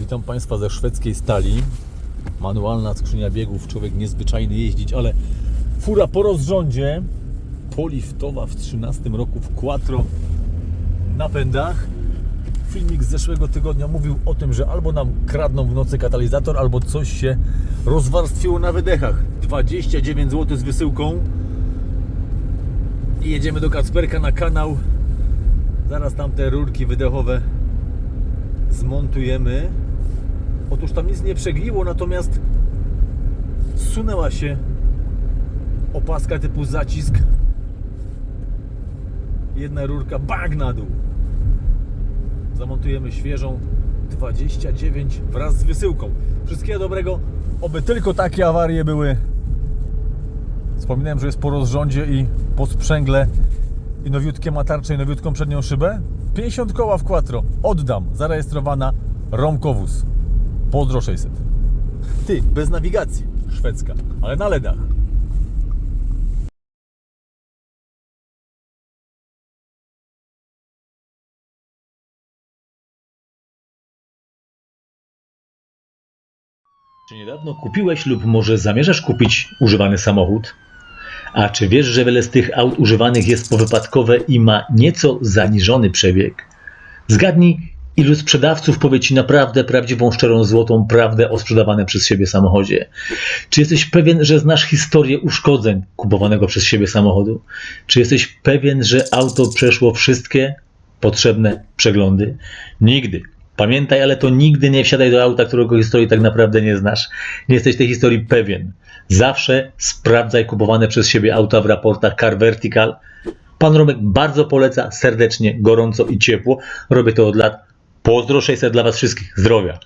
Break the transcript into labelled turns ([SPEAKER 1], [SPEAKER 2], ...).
[SPEAKER 1] Witam Państwa ze szwedzkiej stali. Manualna skrzynia biegów, człowiek niezwyczajny jeździć, ale fura po rozrządzie, poliftowa w 13 roku w quattro napędach. Filmik z zeszłego tygodnia mówił o tym, że albo nam kradną w nocy katalizator, albo coś się rozwarstwiło na wydechach. 29 zł z wysyłką. I jedziemy do Kacperka na kanał. Zaraz tam te rurki wydechowe zmontujemy. Otóż tam nic nie przegliło, natomiast zsunęła się opaska typu zacisk. Jedna rurka bang na dół. Zamontujemy świeżą 29 wraz z wysyłką. Wszystkiego dobrego. Oby tylko takie awarie były. Wspominałem, że jest po rozrządzie i po sprzęgle i nowiutkie ma tarczę i nowiutką przednią szybę. 50 koła w quattro. Oddam. Zarejestrowana Romkowóz. Pozdro 600. Ty, bez nawigacji. Szwedzka, ale na ledach.
[SPEAKER 2] Czy niedawno kupiłeś lub może zamierzasz kupić używany samochód? A czy wiesz, że wiele z tych aut używanych jest powypadkowe i ma nieco zaniżony przebieg? Zgadnij, ilu sprzedawców powie Ci naprawdę prawdziwą, szczerą, złotą prawdę o sprzedawanym przez siebie samochodzie? Czy jesteś pewien, że znasz historię uszkodzeń kupowanego przez siebie samochodu? Czy jesteś pewien, że auto przeszło wszystkie potrzebne przeglądy? Nigdy. Pamiętaj, ale to nigdy nie wsiadaj do auta, którego historii tak naprawdę nie znasz. Nie jesteś tej historii pewien. Zawsze sprawdzaj kupowane przez siebie auta w raportach Car Vertical. Pan Romek bardzo poleca serdecznie, gorąco i ciepło. Robię to od lat. Pozdro 600 dla Was wszystkich. Zdrowia.